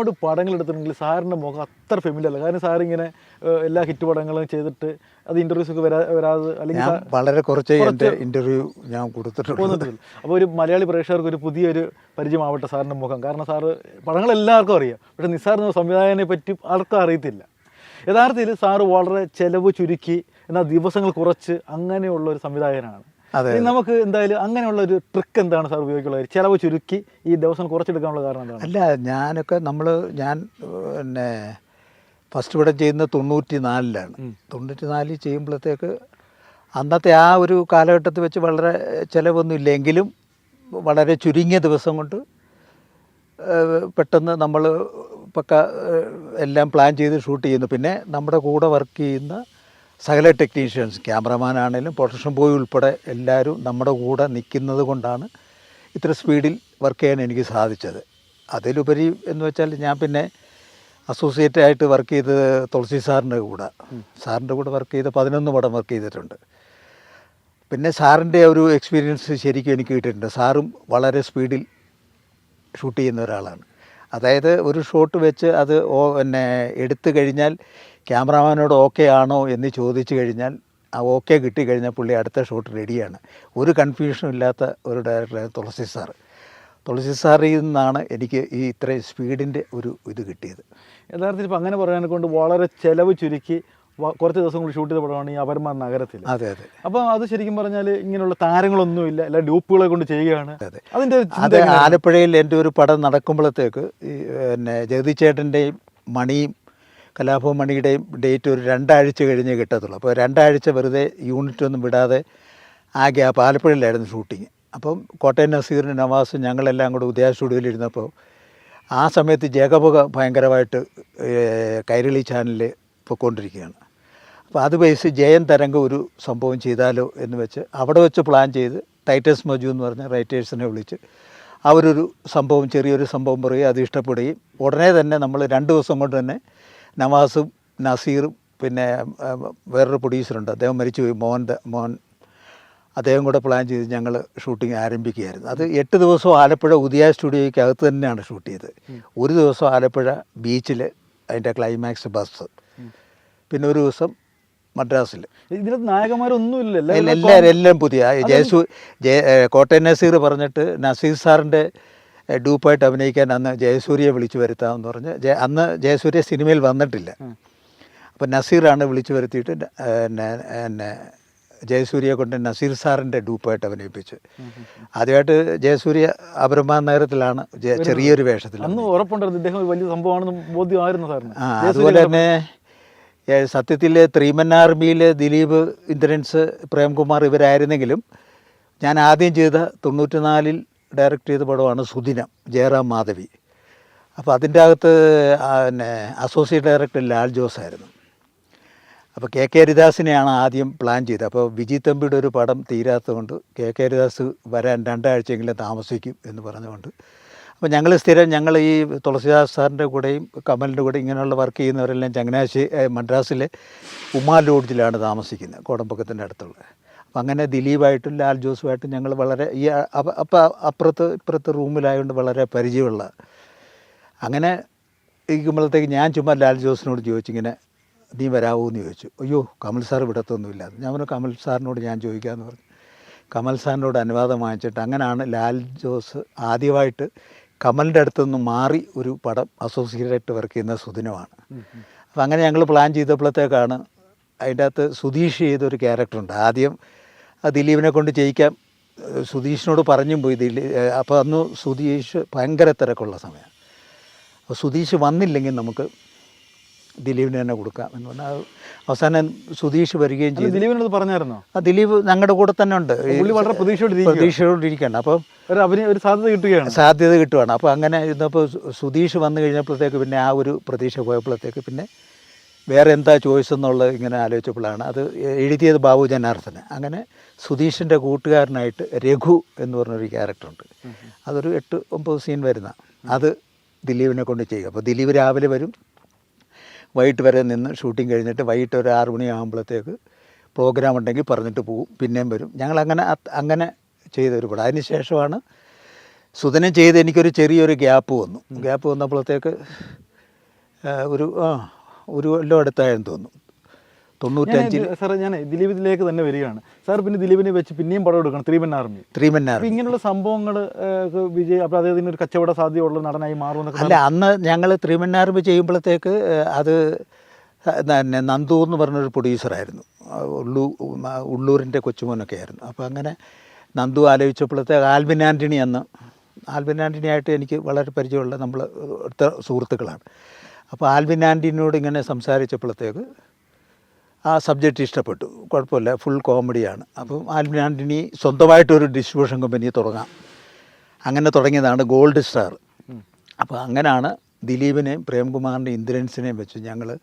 ഒരുപാട് പടങ്ങൾ എടുത്തിട്ടുണ്ടെങ്കിൽ സാറിന്റെ മുഖം അത്ര ഫെമിലി അല്ല. കാരണം സാർ ഇങ്ങനെ എല്ലാ ഹിറ്റ് പടങ്ങളും ചെയ്തിട്ട് അത് ഇന്റർവ്യൂസ് ഒക്കെ വരാ വരാതെ അല്ലെങ്കിൽ ഞാൻ വളരെ കുറച്ച് ഇന്റർവ്യൂ ഞാൻ കൊടുത്തിട്ടുണ്ട് അപ്പോൾ ഒരു മലയാളി പ്രേക്ഷകർക്ക് ഒരു പുതിയൊരു പരിചയമാവട്ടെ സാറിന്റെ മുഖം. കാരണം സാറ് പടങ്ങൾ എല്ലാവർക്കും അറിയാം. പക്ഷേ നിസ്സാർ സംവിധായകനെ പറ്റി ആർക്കും അറിയത്തില്ല. യഥാർത്ഥത്തിൽ സാറ് വളരെ ചെലവ് ചുരുക്കി എന്നാൽ ദിവസങ്ങൾ കുറച്ച് അങ്ങനെയുള്ള ഒരു സംവിധായകനാണ്. നമുക്ക് എന്തായാലും അങ്ങനെയുള്ള ഒരു ട്രിക്ക് എന്താണ് സാർ ഉപയോഗിക്കുള്ളത്? ചെലവ് ചുരുക്കി ഈ ദിവസം കുറച്ചെടുക്കാനുള്ള കാരണം എന്താണ്? അല്ല ഞാനൊക്കെ നമ്മൾ ഞാൻ പിന്നെ ഫസ്റ്റ് ഇവിടെ ചെയ്യുന്ന തൊണ്ണൂറ്റി നാലിലാണ് തൊണ്ണൂറ്റി നാലിൽ ചെയ്യുമ്പോഴത്തേക്ക് അന്നത്തെ ആ ഒരു കാലഘട്ടത്തിൽ വെച്ച് വളരെ ചിലവൊന്നും ഇല്ലെങ്കിലും വളരെ ചുരുങ്ങിയ ദിവസം കൊണ്ട് പെട്ടെന്ന് നമ്മൾ പക്ക എല്ലാം പ്ലാൻ ചെയ്ത് ഷൂട്ട് ചെയ്യുന്നു. പിന്നെ നമ്മുടെ കൂടെ വർക്ക് ചെയ്യുന്ന സകല ടെക്നീഷ്യൻസ് ക്യാമറമാൻ ആണെങ്കിലും പ്രൊട്ടക്ഷൻ ബോയ് ഉൾപ്പെടെ എല്ലാവരും നമ്മുടെ കൂടെ നിൽക്കുന്നത് കൊണ്ടാണ് ഇത്ര സ്പീഡിൽ വർക്ക് ചെയ്യാൻ എനിക്ക് സാധിച്ചത്. അതിലുപരി എന്ന് വെച്ചാൽ ഞാൻ പിന്നെ അസോസിയേറ്റ് ആയിട്ട് വർക്ക് ചെയ്തത് തുളസി സാറിന്റെ കൂടെ. സാറിന്റെ കൂടെ വർക്ക് ചെയ്ത് പതിനൊന്ന് പടം വർക്ക് ചെയ്തിട്ടുണ്ട്. പിന്നെ സാറിന്റെ ഒരു എക്സ്പീരിയൻസ് ശരിക്കും എനിക്ക് കിട്ടിയിട്ടുണ്ട്. സാറും വളരെ സ്പീഡിൽ ഷൂട്ട് ചെയ്യുന്ന ഒരാളാണ്. അതായത് ഒരു ഷോട്ട് വെച്ച് അത് ഓ പിന്നെ എടുത്തു കഴിഞ്ഞാൽ ക്യാമറാമാനോട് ഓക്കെ ആണോ എന്ന് ചോദിച്ചു കഴിഞ്ഞാൽ ആ ഓക്കെ കിട്ടിക്കഴിഞ്ഞാൽ പുള്ളി അടുത്ത ഷോട്ട് റെഡിയാണ്. ഒരു കൺഫ്യൂഷനും ഇല്ലാത്ത ഒരു ഡയറക്ടറാണ് തുളസി സാർ തുളസി സാറിൽ നിന്നാണ് എനിക്ക് ഈ ഇത്രയും സ്പീഡിന്റെ ഒരു ഇത് കിട്ടിയത്. യഥാർത്ഥത്തിൽ ഇപ്പം അങ്ങനെ പറയാനെ കൊണ്ട് വളരെ ചിലവ് ചുരുക്കി കുറച്ച് ദിവസം കൂടി ഷൂട്ട് ചെയ്ത പടമാണ് ഈ അപരമ നഗരത്തിൽ അതെ അതെ. അപ്പൊ അത് ശരിക്കും പറഞ്ഞാൽ ഇങ്ങനെയുള്ള താരങ്ങളൊന്നുമില്ല എല്ലാ ഡ്യൂപ്പുകളെ കൊണ്ട് ചെയ്യുകയാണ്. അതിന്റെ അതെ. ആലപ്പുഴയിൽ എന്റെ ഒരു പടം നടക്കുമ്പോഴത്തേക്ക് ഈ പിന്നെ ജഗതിച്ചേട്ടന്റെയും മണിയും കലാഭവൻ മണിയുടെയും ഡേറ്റ് ഒരു രണ്ടാഴ്ച കഴിഞ്ഞേ കിട്ടത്തുള്ളൂ. അപ്പോൾ രണ്ടാഴ്ച വെറുതെ യൂണിറ്റ് ഒന്നും വിടാതെ ആ ഗ്യാപ്പ് ആലപ്പുഴയിലായിരുന്നു ഷൂട്ടിങ് അപ്പം കോട്ടയം നസീറിന് നവാസും ഞങ്ങളെല്ലാം കൂടെ ഉദയ സ്റ്റുഡിയോയിലിരുന്നപ്പോൾ ആ സമയത്ത് ജേകപുക ഭയങ്കരമായിട്ട് കൈരളി ചാനലിൽ പൊയ്ക്കൊണ്ടിരിക്കുകയാണ് അപ്പോൾ അത് ബേസ് ജയൻ തരംഗം ഒരു സംഭവം ചെയ്താലോ എന്ന് വെച്ച് അവിടെ വെച്ച് പ്ലാൻ ചെയ്ത് ടൈറ്റസ് മജു എന്ന് പറഞ്ഞ റൈറ്റേഴ്സിനെ വിളിച്ച് അവരൊരു സംഭവം ചെറിയൊരു സംഭവം പറയുകയും അത് ഇഷ്ടപ്പെടുകയും ഉടനെ തന്നെ നമ്മൾ രണ്ട് ദിവസം കൊണ്ട് തന്നെ നവാസും നസീറും പിന്നെ വേറൊരു പ്രൊഡ്യൂസറുണ്ട് അദ്ദേഹം മരിച്ചുപോയി. മോഹൻ മോൻ മോഹൻ അദ്ദേഹം കൂടെ പ്ലാൻ ചെയ്ത് ഞങ്ങൾ ഷൂട്ടിംഗ് ആരംഭിക്കുകയായിരുന്നു. അത് എട്ട് ദിവസം ആലപ്പുഴ ഉദയ സ്റ്റുഡിയോയ്ക്കകത്ത് തന്നെയാണ് ഷൂട്ട് ചെയ്തത്. ഒരു ദിവസം ആലപ്പുഴ ബീച്ചിൽ അതിന്റെ ക്ലൈമാക്സ് ബസ് പിന്നെ ഒരു ദിവസം മദ്രാസിൽ ഇതിനകത്ത് നായകന്മാരൊന്നും ഇല്ലല്ലോ എല്ലാവരും എല്ലാം പുതിയ. ജയസു ജയ കോട്ടയം നസീർ പറഞ്ഞിട്ട് നസീർ സാറിന്റെ ഡൂപ്പായിട്ട് അഭിനയിക്കാൻ അന്ന് ജയസൂര്യയെ വിളിച്ചു വരുത്താമെന്ന് പറഞ്ഞ് ജയ അന്ന് ജയസൂര്യ സിനിമയിൽ വന്നിട്ടില്ല. അപ്പം നസീറാണ് വിളിച്ചു വരുത്തിയിട്ട് എന്നെ എന്നെ ജയസൂര്യയെ കൊണ്ട് നസീർ സാറിന്റെ ഡൂപ്പായിട്ട് അഭിനയിപ്പിച്ചു. ആദ്യമായിട്ട് ജയസൂര്യ അപരമാൻ നഗരത്തിലാണ് ചെറിയൊരു വേഷത്തിൽ അന്ന് ഉറപ്പുണ്ടായിരുന്നു ഇദ്ദേഹം വലിയ സംഭവമാണെന്ന് ബോധ്യമായിരുന്നു സാറിന്. ആ അതുപോലെ തന്നെ സത്യത്തിൽ ത്രീമൻ ആർമിയിൽ ദിലീപ് ഇന്ദ്രൻസ് പ്രേംകുമാർ ഇവരായിരുന്നെങ്കിലും ഞാൻ ആദ്യം ചെയ്ത തൊണ്ണൂറ്റിനാലിൽ ഡയറക്റ്റ് ചെയ്ത പടമാണ് സുദിനം ജയറാം മാധവി. അപ്പോൾ അതിന്റെ അകത്ത് പിന്നെ അസോസിയേറ്റ് ഡയറക്ടർ ലാൽ ജോസ് ആയിരുന്നു. അപ്പോൾ കെ കെ ഹരിദാസിനെയാണ് ആദ്യം പ്ലാൻ ചെയ്തത്. അപ്പോൾ വിജി തമ്പിയുടെ ഒരു പടം തീരാത്തതുകൊണ്ട് കെ കെ ഹരിദാസ് വരാൻ രണ്ടാഴ്ചയെങ്കിലും താമസിക്കും എന്ന് പറഞ്ഞുകൊണ്ട് അപ്പോൾ ഞങ്ങൾ സ്ഥിരം ഞങ്ങൾ ഈ തുളസിദാസ് സാറിന്റെ കൂടെയും കമലിന്റെ കൂടെ ഇങ്ങനെയുള്ള വർക്ക് ചെയ്യുന്നവരെല്ലാം ചങ്ങനാശ്ശേരി മദ്രാസിലെ ഉമാ ലോഡ്ജിലാണ് താമസിക്കുന്നത് കോടമ്പക്കത്തിന്റെ അടുത്തുള്ള. അപ്പം അങ്ങനെ ദിലീപായിട്ടും ലാൽ ജോസുമായിട്ടും ഞങ്ങൾ വളരെ ഈ അപ്പം അപ്പുറത്ത് ഇപ്പുറത്ത് റൂമിലായതുകൊണ്ട് വളരെ പരിചയമുള്ള. അങ്ങനെ ഇരിക്കുമ്പോഴത്തേക്ക് ഞാൻ ചുമ്മാ ലാൽ ജോസിനോട് ചോദിച്ചിങ്ങനെ നീ വരാവോ എന്ന് ചോദിച്ചു. അയ്യോ കമൽ സാർ വിടത്തൊന്നുമില്ല ഞാൻ പറഞ്ഞു കമൽ സാറിനോട് ഞാൻ ചോദിക്കാമെന്ന് പറഞ്ഞു. കമൽ സാറിനോട് അനുവാദം വാങ്ങിച്ചിട്ട് അങ്ങനെയാണ് ലാൽ ജോസ് ആദ്യമായിട്ട് കമലിന്റെ അടുത്തു നിന്ന് മാറി ഒരു പടം അസോസിയേറ്റ് വർക്ക് ചെയ്യുന്ന സുദിനമാണ് അപ്പം അങ്ങനെ ഞങ്ങൾ പ്ലാൻ ചെയ്തപ്പോഴത്തേക്കാണ് അതിന്റെ അകത്ത് സുധീഷ് ചെയ്തൊരു ക്യാരക്ടറുണ്ട്. ആദ്യം ദിലീപിനെ കൊണ്ട് ചെയ്യിക്കാം സുധീഷിനോട് പറഞ്ഞും പോയി ദിലീ അപ്പോൾ അന്ന് സുധീഷ് ഭയങ്കര തിരക്കുള്ള സമയം അപ്പോൾ സുധീഷ് വന്നില്ലെങ്കിൽ നമുക്ക് ദിലീപിന് തന്നെ കൊടുക്കാം എന്ന് പറഞ്ഞാൽ അവസാനം സുധീഷ് വരികയും ചെയ്യും ചെയ്തു. ദിലീപിനോട് പറഞ്ഞായിരുന്നോ? ആ ദിലീപ് ഞങ്ങളുടെ കൂടെ തന്നെ ഉണ്ട്. വളരെ. പ്രതീക്ഷയോടിരിക്കുകയാണ്. അപ്പം ഒരു അവന് ഒരു സാധ്യത കിട്ടുകയാണ്. സാധ്യത കിട്ടുകയാണ് അപ്പോൾ അങ്ങനെ ഇന്നപ്പോൾ സുധീഷ് വന്നു കഴിഞ്ഞപ്പോഴത്തേക്ക് പിന്നെ ആ ഒരു പ്രതീക്ഷ പോയപ്പോഴത്തേക്ക് പിന്നെ വേറെ എന്താ ചോയ്സ് എന്നുള്ള ഇങ്ങനെ ആലോചിച്ചപ്പോഴാണ്. അത് എഴുതിയത് ബാബു ജനാർദ്ദന. അങ്ങനെ സുധീഷിന്റെ കൂട്ടുകാരനായിട്ട് രഘു എന്ന് പറഞ്ഞൊരു ക്യാരക്ടറുണ്ട്. അതൊരു എട്ട് ഒമ്പത് സീൻ വരുന്ന. അത് ദിലീപിനെ കൊണ്ട് ചെയ്യുക. അപ്പോൾ ദിലീപ് രാവിലെ വരും വൈകിട്ട് വരെ നിന്ന് ഷൂട്ടിംഗ് കഴിഞ്ഞിട്ട് വൈകിട്ട് ഒരു ആറ് മണിയാകുമ്പോഴത്തേക്ക് പ്രോഗ്രാം ഉണ്ടെങ്കിൽ പറഞ്ഞിട്ട് പോകും പിന്നെയും വരും. ഞങ്ങൾ അങ്ങനെ അങ്ങനെ ചെയ്ത ഒരു പടം. അതിന് ശേഷമാണ് സുധനം ചെയ്ത് എനിക്കൊരു ചെറിയൊരു ഗ്യാപ്പ് വന്നു. ഗ്യാപ്പ് വന്നപ്പോഴത്തേക്ക് ഒരു ആ ഒരു എല്ലാം അടുത്തായെന്ന് തോന്നുന്നു. തൊണ്ണൂറ്റഞ്ചിൽ സാറേ ഞാൻ ദിലീപിലേക്ക് തന്നെ വരികയാണ്. സാർ പിന്നെ ദിലീപിനെ വെച്ച് പിന്നെയും പടം എടുക്കണം ത്രീമൻ ആർമി. Three man army. ഇങ്ങനെയുള്ള സംഭവങ്ങൾ വിജയ് അപ്പോൾ അദ്ദേഹത്തിന് ഒരു കച്ചവട സാധ്യതയുള്ള നടനായി മാറുമെന്നൊക്കെ അല്ല അന്ന് ഞങ്ങൾ ആർമി ചെയ്യുമ്പോഴത്തേക്ക് അത് തന്നെ നന്ദു എന്ന് പറഞ്ഞൊരു പ്രൊഡ്യൂസറായിരുന്നു ഉള്ളൂ ഉള്ളൂരിന്റെ കൊച്ചുമോനൊക്കെ ആയിരുന്നു. അപ്പോൾ അങ്ങനെ നന്ദു ആലോചിച്ചപ്പോഴത്തേക്ക് ആൽബിൻ ആന്റണി അന്ന് ആൽബിൻ ആന്റണി ആയിട്ട് എനിക്ക് വളരെ പരിചയമുള്ള നമ്മൾ അടുത്ത സുഹൃത്തുക്കളാണ്. അപ്പോൾ ആൽബിൻ ആന്റണിയോട് ഇങ്ങനെ സംസാരിച്ചപ്പോഴത്തേക്ക് ആ സബ്ജക്റ്റ് ഇഷ്ടപ്പെട്ടു. കുഴപ്പമില്ല. ഫുൾ കോമഡിയാണ്. അപ്പം ആൽബിൻ ആന്റണി സ്വന്തമായിട്ടൊരു ഡിസ്ട്രിബ്യൂഷൻ കമ്പനി തുടങ്ങാം. അങ്ങനെ തുടങ്ങിയതാണ് ഗോൾഡ് സ്റ്റാർ. അപ്പോൾ അങ്ങനെയാണ് ദിലീപിനെയും പ്രേംകുമാറിന്റെയും ഇന്ദ്രൻസിനെയും വെച്ച് ഞങ്ങൾ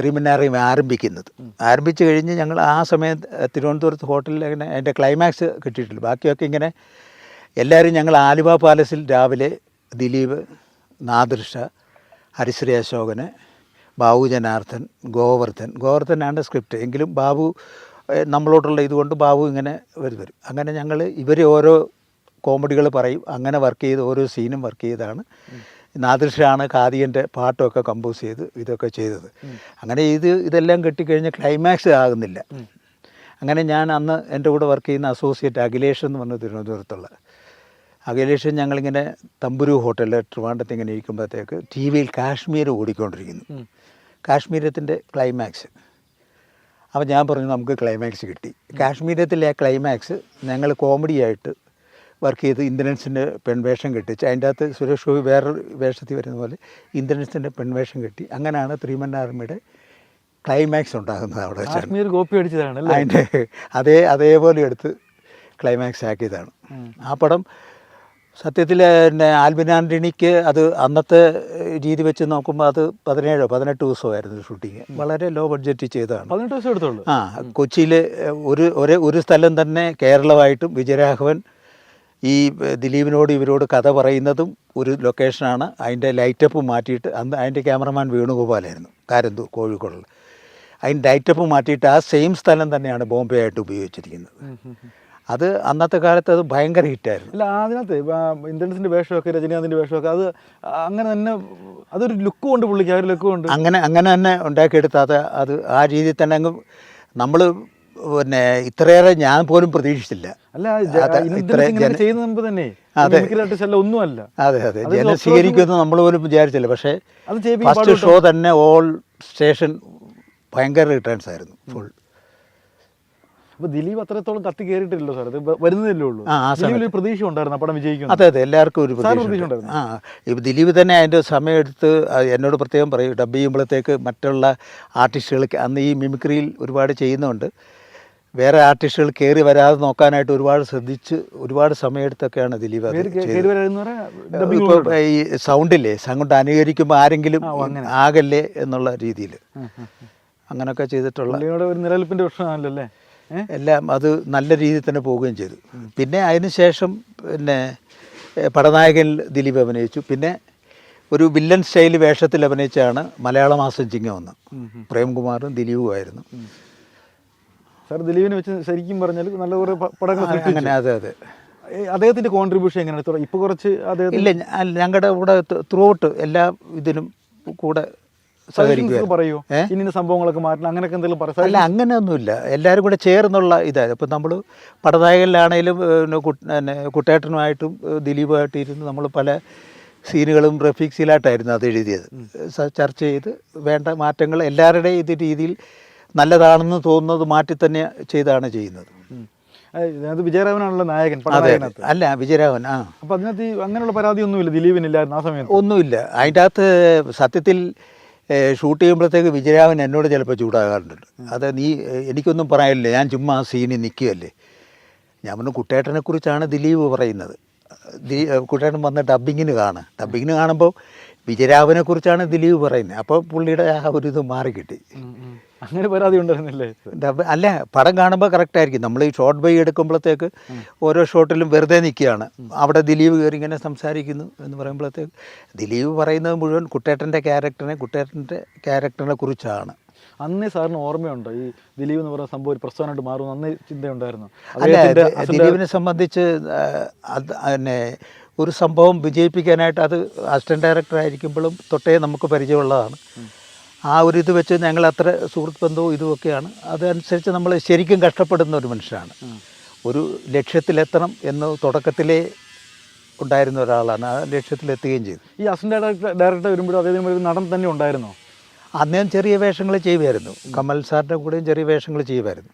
ത്രിമിനാറിയും ആരംഭിക്കുന്നത്. ആരംഭിച്ചു കഴിഞ്ഞ് ഞങ്ങൾ ആ സമയത്ത് തിരുവനന്തപുരത്ത് ഹോട്ടലിൽ അങ്ങനെ അതിന്റെ ക്ലൈമാക്സ് കിട്ടിയിട്ടില്ല. ബാക്കിയൊക്കെ ഇങ്ങനെ എല്ലാവരും ഞങ്ങൾ ആലുവ പാലസിൽ രാവിലെ ദിലീപ് നാദൃഷ ഹരിശ്രീ അശോകന് ബാബു ജനാർദ്ദൻ ഗോവർദ്ധൻ. ഗോവർദ്ധനാണ് സ്ക്രിപ്റ്റ് എങ്കിലും ബാബു നമ്മളോടുള്ള ഇതുകൊണ്ട് ബാബു ഇങ്ങനെ വരും വരും. അങ്ങനെ ഞങ്ങൾ ഇവർ ഓരോ കോമഡികൾ പറയും. അങ്ങനെ വർക്ക് ചെയ്ത് ഓരോ സീനും വർക്ക് ചെയ്താണ്. നാദൃഷാണ് ഖാദിയന്റെ പാട്ടൊക്കെ കമ്പോസ് ചെയ്ത് ഇതൊക്കെ ചെയ്തത്. അങ്ങനെ ഇത് ഇതെല്ലാം കെട്ടിക്കഴിഞ്ഞ് ക്ലൈമാക്സ് ആകുന്നില്ല. അങ്ങനെ ഞാൻ അന്ന് എന്റെ കൂടെ വർക്ക് ചെയ്യുന്ന അസോസിയേറ്റ് അഖിലേഷ് എന്ന് പറഞ്ഞ തിരുവനന്തപുരത്തുള്ള അഖിലേഷ് ഞങ്ങളിങ്ങനെ തമ്പുരു ഹോട്ടലിൽ ട്രിവാണ്ടത്ത് ഇങ്ങനെ ഇരിക്കുമ്പോഴത്തേക്ക് ടി വിയിൽ കാശ്മീർ ഓടിക്കൊണ്ടിരിക്കുന്നു. കാശ്മീരത്തിന്റെ ക്ലൈമാക്സ് അപ്പോൾ ഞാൻ പറഞ്ഞു നമുക്ക് ക്ലൈമാക്സ് കിട്ടി. കാശ്മീരത്തിലെ ആ ക്ലൈമാക്സ് ഞങ്ങൾ കോമഡി ആയിട്ട് വർക്ക് ചെയ്ത് ഇന്ദ്രൻസിന്റെ പെൺവേഷം കെട്ടിച്ച് അതിന്റെ അകത്ത് സുരേഷ് ഗോപി വേറൊരു വേഷത്തിൽ വരുന്ന പോലെ ഇന്ദ്രൻസിന്റെ പെൺവേഷം കെട്ടി അങ്ങനെയാണ് ത്രീമൻ ആർമിയുടെ ക്ലൈമാക്സ് ഉണ്ടാകുന്നത് അവിടെ കാശ്മീർ കോപ്പി അടിച്ചതാണ് അതിന്റെ അതേ അതേപോലെ എടുത്ത് ക്ലൈമാക്സ് ആക്കിയതാണ്. ആ പടം സത്യത്തിൽ പിന്നെ ആൽബിൻ ആന്റണിക്ക് അത് അന്നത്തെ രീതി വെച്ച് നോക്കുമ്പോൾ അത് പതിനേഴോ പതിനെട്ട് ദിവസമായിരുന്നു ഷൂട്ടിങ്. വളരെ ലോ ബഡ്ജറ്റ് ചെയ്തതാണ്. പതിനെട്ട് ദിവസം എടുത്തോളൂ ആ കൊച്ചിയിൽ ഒരു ഒരേ ഒരു സ്ഥലം തന്നെ കേരളമായിട്ടും വിജയരാഘവൻ ഈ ദിലീപിനോട് ഇവരോട് കഥ പറയുന്നതും ഒരു ലൊക്കേഷനാണ്. അതിന്റെ ലൈറ്റപ്പ് മാറ്റിയിട്ട് അന്ന് അതിന്റെ ക്യാമറമാൻ വേണുഗോപാലായിരുന്നു കാരന്തു കോഴിക്കോടുള്ള. അതിന്റെ ലൈറ്റപ്പ് മാറ്റിയിട്ട് ആ സെയിം സ്ഥലം തന്നെയാണ് ബോംബെ ആയിട്ട് ഉപയോഗിച്ചിരിക്കുന്നത് അത് അന്നത്തെ കാലത്ത് അത് ഭയങ്കര ഹിറ്റായിരുന്നു. അല്ല അതിനകത്ത് ഇന്ദ്രൻസിന്റെ വേഷമൊക്കെ രജനീകാന്തിന്റെ വേഷമൊക്കെ അത് അങ്ങനെ തന്നെ അതൊരു ലുക്ക് കൊണ്ട് പുള്ളിക്ക് ആ ഒരു ലുക്ക് കൊണ്ട് അങ്ങനെ അങ്ങനെ തന്നെ ഉണ്ടാക്കിയെടുത്ത അത് അത് ആ രീതിയിൽ തന്നെ അങ്ങ് നമ്മൾ പിന്നെ ഇത്രയേറെ ഞാൻ പോലും പ്രതീക്ഷിച്ചില്ല. അല്ല ചെയ്യുന്ന മുമ്പ് തന്നെ അതെ. ഒന്നുമല്ല. അതെ അതെ. ജനം സ്വീകരിക്കുമെന്ന് നമ്മൾ പോലും വിചാരിച്ചില്ല. പക്ഷേ ഫസ്റ്റ് ഷോ തന്നെ ഓൾ സ്റ്റേഷൻ ഭയങ്കര റിട്ടേൺസ് ആയിരുന്നു ഫുൾ അപ്പൊ ദിലീപ് അത്രത്തോളം കത്തി കയറിയിട്ടില്ലല്ലോ സാർ ഇത് വരുന്നതല്ലേ ഉള്ളൂ. ദിലീപിൽ പ്രതീക്ഷ ഉണ്ടായിരുന്നു പടം വിജയിക്കും അതെ അതെ എല്ലാവർക്കും ഒരു പ്രതീക്ഷ ഉണ്ടായിരുന്നു? ആ ഇപ്പം ദിലീപ് തന്നെ അതിന്റെ സമയമെടുത്ത് എന്നോട് പ്രത്യേകം പറയും ഡബ് ചെയ്യുമ്പോഴത്തേക്ക് മറ്റുള്ള ആർട്ടിസ്റ്റുകൾക്ക് അന്ന് ഈ മിമിക്രിയിൽ ഒരുപാട് ചെയ്യുന്നുണ്ട്. വേറെ ആർട്ടിസ്റ്റുകൾ കയറി വരാതെ നോക്കാനായിട്ട് ഒരുപാട് ശ്രദ്ധിച്ച് ഒരുപാട് സമയമെടുത്തൊക്കെയാണ് ദിലീപ് ഇപ്പോൾ ഈ സൗണ്ടില്ലേ സൗണ്ട് അനുകരിക്കുമ്പോൾ ആരെങ്കിലും ആകല്ലേ എന്നുള്ള രീതിയിൽ അങ്ങനെയൊക്കെ ചെയ്തിട്ടുള്ള നിലനിൽപ്പിന്റെ പ്രശ്നമാണല്ലോ അല്ലേ? എല്ലാം അത് നല്ല രീതിയിൽ തന്നെ പോവുകയും ചെയ്തു. പിന്നെ അതിന് ശേഷം പിന്നെ പടനായകൻ ദിലീപ് അഭിനയിച്ചു. പിന്നെ ഒരു വില്ലൻ സ്റ്റൈൽ വേഷത്തിൽ അഭിനയിച്ചാണ് മലയാള മാസം ചിങ്ങ വന്നത് പ്രേംകുമാറും ദിലീപുമായിരുന്നു സാർ ദിലീപിനെ വെച്ച് ശരിക്കും പറഞ്ഞാൽ നല്ല കുറെ പടങ്ങൾ അങ്ങനെ അതെ അതെ. അദ്ദേഹത്തിന്റെ അദ്ദേഹത്തിന്റെ കോൺട്രിബ്യൂഷൻ എങ്ങനെയാണ്? ഇപ്പോൾ ഇപ്പൊ കുറച്ച് അദ്ദേഹം ഇല്ല ഞങ്ങളുടെ കൂടെ ത്രൂ ഔട്ട് എല്ലാ ഇതിനും കൂടെ പറയോ? ഇന്ന സംഭവങ്ങളൊക്കെ മാറ്റണം. അങ്ങനെയൊക്കെ എന്തെങ്കിലും പറയാം അല്ല അങ്ങനെയൊന്നുമില്ല. എല്ലാവരും കൂടെ ചേർന്നുള്ള ഇതായത് ഇപ്പം നമ്മൾ പടനായകനിലാണേലും കുട്ടേട്ടനുമായിട്ടും ദിലീപുമായിട്ടും ഇരുന്ന് നമ്മൾ പല സീനുകളും റഫീക്സിലായിട്ടായിരുന്നു അത് എഴുതിയത്. ചർച്ച ചെയ്ത് വേണ്ട മാറ്റങ്ങൾ എല്ലാവരുടെയും ഇത് രീതിയിൽ നല്ലതാണെന്ന് തോന്നുന്നത് മാറ്റി തന്നെ ചെയ്താണ് ചെയ്യുന്നത്. അത് വിജയരാഘവനാണല്ലോ നായകൻ അല്ല വിജയരാഘവൻ ആ. അപ്പൊ അതിനകത്ത് അങ്ങനെയുള്ള പരാതി ഒന്നുമില്ല. ദിലീപിനില്ലായിരുന്നു ആ സമയത്ത്. ഒന്നുമില്ല. അതിന്റെ അകത്ത് സത്യത്തിൽ ഷൂട്ട് ചെയ്യുമ്പോഴത്തേക്ക് വിജയരാമൻ എന്നോട് ചിലപ്പോൾ ചൂടാകാറുണ്ട്. അത് നീ എനിക്കൊന്നും പറയാനില്ല? ഞാൻ ചുമ്മാ ആ സീനിൽ നിൽക്കുകയല്ലേ? ഞാൻ പറഞ്ഞു കുട്ടേട്ടനെ കുറിച്ചാണ് ദിലീപ് പറയുന്നത്. ദി വന്ന വന്ന് ഡബ്ബിങ്ങിന് കാണുക ഡബിങ്ങിന് കാണുമ്പോൾ വിജയരാഘവനെ കുറിച്ചാണ് ദിലീപ് പറയുന്നത്. അപ്പോൾ പുള്ളിയുടെ ആ ഒരു ഇത് മാറിക്കിട്ടി. ഉം, ഉം. അങ്ങനെ പരാതി ഉണ്ടായിരുന്നില്ലേ? ഡബ് അല്ല പടം കാണുമ്പോൾ കറക്റ്റ് ആയിരിക്കും. നമ്മൾ ഈ ഷോർട്ട് ബൈ എടുക്കുമ്പോഴത്തേക്ക് ഓരോ ഷോട്ടിലും വെറുതെ നിൽക്കുകയാണ്. അവിടെ ദിലീപ് കയറി ഇങ്ങനെ സംസാരിക്കുന്നു എന്ന് പറയുമ്പോഴത്തേക്ക് ദിലീപ് പറയുന്നത് മുഴുവൻ കുട്ടേട്ടന്റെ ക്യാരക്ടറിനെ കുട്ടേട്ടന്റെ ക്യാരക്ടറിനെ കുറിച്ചാണ്. അന്നേ സാറിന് ഓർമ്മയുണ്ടോ? ഈ ദിലീപ് എന്ന് പറയുന്ന സംഭവം ഒരു പ്രസ്ഥാനമായിട്ട് മാറും അന്നേ ചിന്തയുണ്ടായിരുന്നു. ദിലീപിനെ സംബന്ധിച്ച് പിന്നെ ഒരു സംഭവം വിജയിപ്പിക്കാനായിട്ട് അത് അസിസ്റ്റന്റ് ഡയറക്ടർ ആയിരിക്കുമ്പോഴും തൊട്ടേ നമുക്ക് പരിചയമുള്ളതാണ്. ആ ഒരു ഇത് വെച്ച് ഞങ്ങൾ അത്ര സുഹൃത്ത് ബന്ധവും ഇതുമൊക്കെയാണ് അതനുസരിച്ച് നമ്മൾ ശരിക്കും കഷ്ടപ്പെടുന്ന ഒരു മനുഷ്യനാണ്. ഒരു ലക്ഷ്യത്തിലെത്തണം എന്ന് തുടക്കത്തിലേ ഉണ്ടായിരുന്ന ഒരാളാണ്. ആ ലക്ഷ്യത്തിലെത്തുകയും ചെയ്തു. ഈ അസിസ്റ്റന്റ് ഡയറക്ടർ ഡയറക്ടർ വരുമ്പോഴും അതേ ഒരു നടൻ തന്നെ ഉണ്ടായിരുന്നോ? അന്ന് ഞാൻ ചെറിയ വേഷങ്ങൾ ചെയ്യുമായിരുന്നു കമൽ സാറിന്റെ കൂടെയും ചെറിയ വേഷങ്ങൾ ചെയ്യുമായിരുന്നു